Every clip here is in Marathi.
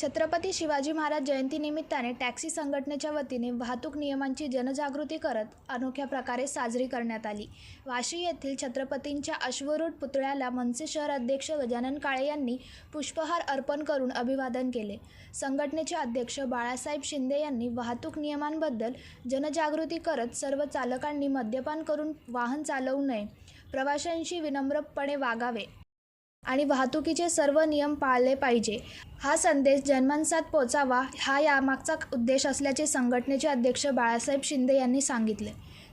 छत्रपती शिवाजी महाराज जयंतीनिमित्ताने टॅक्सी संघटनेच्या वतीने वाहतूक नियमांची जनजागृती करत अनोख्या प्रकारे साजरी करण्यात आली. वाशी येथील छत्रपतींच्या अश्वरूढ पुतळ्याला मनसे शहर अध्यक्ष गजानन काळे यांनी पुष्पहार अर्पण करून अभिवादन केले. संघटनेचे अध्यक्ष बाळासाहेब शिंदे यांनी वाहतूक नियमांबद्दल जनजागृती करत सर्व चालकांनी मद्यपान करून वाहन चालवू नये. प्रवाशांशी विनम्रपणे वागावे. आणि वाहतुकीचे सर्व नियम पाळले पाहिजे. हा संदेश जनमानसात पोचावा हा यामागचा उद्देश असल्याचे संघटनेचे अध्यक्ष बाळासाहेब शिंदे यांनी सांगितले.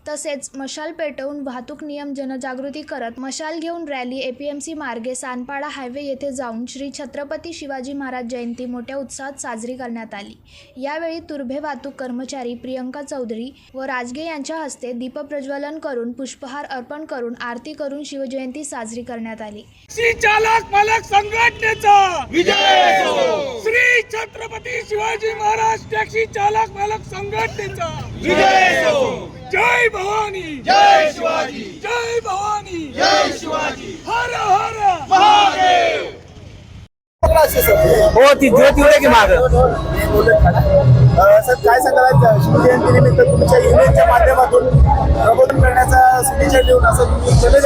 तसेच मशाल पेटवून वाहतूक नियम जनजागृती करत मशाल घेऊन rally A P M C मार्गे सानपाडा हायवे येथे जाऊन श्री छत्रपती शिवाजी महाराज जयंती मोठ्या उत्साहात साजरी करण्यात आली. यावेळी तुर्भे वाहतूक कर्मचारी प्रियंका चौधरी व राजगे यांच्या हस्ते दीपप्रज्वलन करून पुष्पहार अर्पण करून आरती करून शिवजयंती साजरी करण्यात आली. श्री चालक मालक संघटनेचा विजय! असो श्री छत्रपती शिवाजी महाराज टॅक्सी चालक मालक संघटनेचा विजय! असो जय भवानी। जय शिवाजी। जय भवानी। जय शिवाजी। हर हर। महादेव। हो ती ज्योती की माग? सर काय सांगाल शिवजयंतीनिमित्त तुमच्या युनियनच्या माध्यमातून प्रबोधन करण्याचा देऊन असं तुम्ही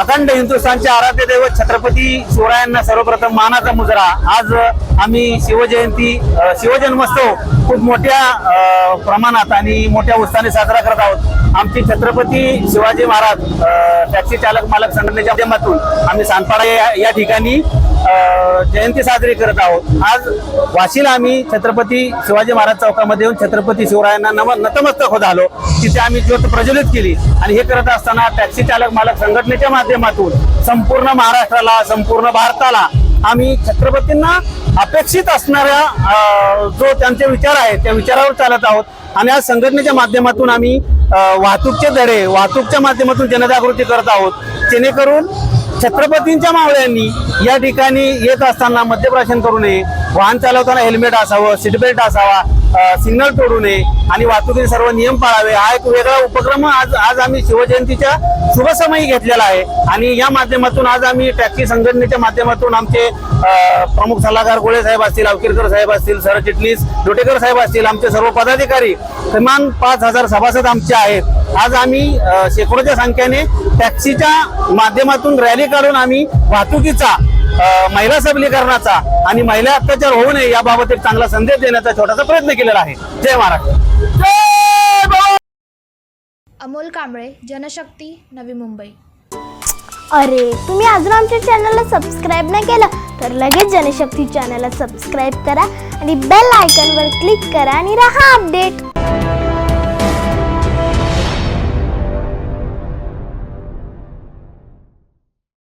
अखंड हिंदुस्थानचे आराध्य दैवत छत्रपती शिवरायांना सर्वप्रथम मानाचा मुजरा. आज आम्ही शिवजयंती शिवजन्मोत्सव खूप मोठ्या प्रमाणात आणि मोठ्या उत्साहाने साजरा करत आहोत. आमची छत्रपती शिवाजी महाराज टॅक्सी चालक मालक संघटनेच्या माध्यमातून आम्ही सानपाडा या या ठिकाणी जयंती साजरी करत आहोत. आज वाशीला आम्ही छत्रपती शिवाजी महाराज चौकामध्ये येऊन छत्रपती शिवरायांना नव नतमस्तक होत आलो तिथे आम्ही ज्योत प्रज्वलित केली आणि हे करत असताना टॅक्सी चालक मालक संघटनेच्या माध्यमातून संपूर्ण महाराष्ट्राला संपूर्ण भारताला आम्ही छत्रपतींना अपेक्षित असणाऱ्या जो त्यांचे विचार आहेत त्या विचारावर चालत आहोत. आणि आज संघटनेच्या माध्यमातून आम्ही वाहतूकचे धडे वाहतूकच्या माध्यमातून जनजागृती करत आहोत. जेणेकरून छत्रपतींच्या मावळ्यांनी या ठिकाणी येत असताना मद्यप्राशन करू नये. वाहन चालवताना हेल्मेट असावं सीट बेल्ट असावा सिग्नल तोडू नये आणि वाहतुकीचे सर्व नियम पाळावे. हा एक वेगळा उपक्रम आज आज आम्ही शिवजयंतीच्या शुभसमयी घेतलेला आहे. आणि या माध्यमातून आज आम्ही टॅक्सी संघटनेच्या माध्यमातून आमचे प्रमुख सल्लागार गोळे साहेब असतील अवकिरकर साहेब असतील सरचिटणीस डोटेकर साहेब असतील आमचे सर्व पदाधिकारी किमान पाच हजार सभासद आमचे आहेत. आज आम्ही शेकडोच्या संख्येने टॅक्सीच्या माध्यमातून रॅली काढून आम्ही वाहतुकीचा महिला सबलीकरणाचा आणि महिला अत्याचार होऊ नये याबाबत एक चांगला संदेश देण्याचा छोटासा प्रयत्न केलेला आहे. जय महाराष्ट्र. अमोल कांबळे जनशक्ती नवी मुंबई. अरे तुम्ही अजून आमच्या चॅनलला सबस्क्राईब नाही केलं तर लगेच जनशक्ती चॅनलला सबस्क्राईब करा आणि बेल आयकॉनवर क्लिक करा आणि राहा अपडेट